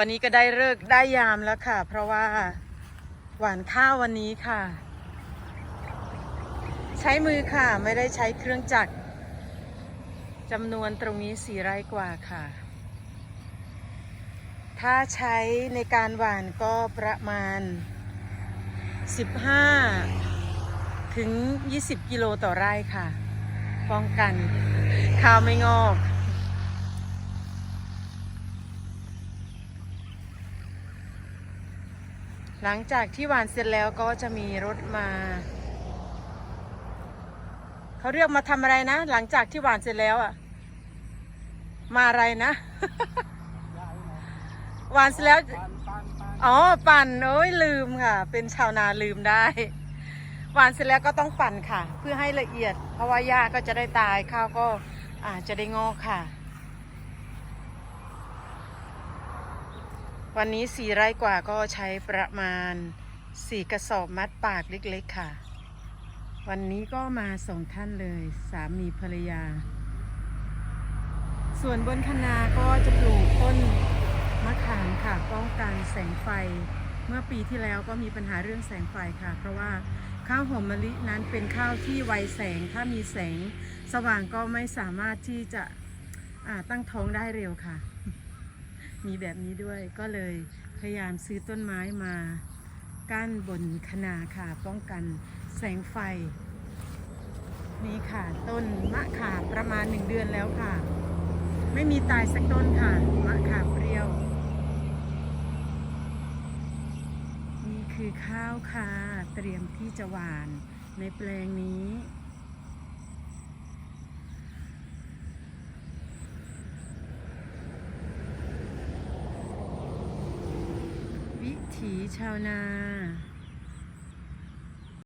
วันนี้ก็ได้เลิกได้ยามแล้วค่ะ เพราะว่าหวานข้าววันนี้ค่ะ ใช้มือค่ะไม่ได้ใช้เครื่องจักรจำนวนตรงนี้สี่ไร่กว่าค่ะ ถ้าใช้ในการหวานก็ประมาณ 15 ถึง 20 กิโลต่อไร่ค่ะ ป้องกันข้าวไม่งอก หลังจากที่หวานเสร็จแล้วก็จะมีรถมา เขาเรียกมาทำอะไรนะ หลังจากที่หวานเสร็จแล้วอะมาอะไรนะ หวานเสร็จแล้ว อ๋อ ปั่นโอ้ยลืมค่ะ เป็นชาวนาลืมได้ หวานเสร็จแล้วก็ต้องปั่นค่ะ เพื่อให้ละเอียด เพราะว่าหญ้าก็จะได้ตายข้าวก็อาจจะได้งอกค่ะ วันนี้สี่ไร่กว่าก็ใช้ประมาณสี่กระสอบมัดปากเล็กๆค่ะ วันนี้ก็มาสองท่านเลย สามีภรรยา ส่วนบนคนาก็จะปลูกต้นมะขามค่ะป้องกันแสงไฟ เมื่อปีที่แล้วก็มีปัญหาเรื่องแสงไฟค่ะ เพราะว่าข้าวหอมมะลินั้นเป็นข้าวที่ไวแสง ถ้ามีแสงสว่างก็ไม่สามารถที่จะตั้งท้องได้เร็วค่ะ มีแบบนี้ด้วยก็เลยพยายามซื้อต้นไม้มากั้นบนคนาค่ะป้องกันแสงไฟ นี่ค่ะต้นมะขามประมาณหนึ่งเดือนแล้วค่ะ ไม่มีตายสักต้นค่ะ มะขามเปรี้ยว นี่คือข้าวค่ะ เตรียมที่จะหวานในแปลงนี้ วิ ถีชาวนา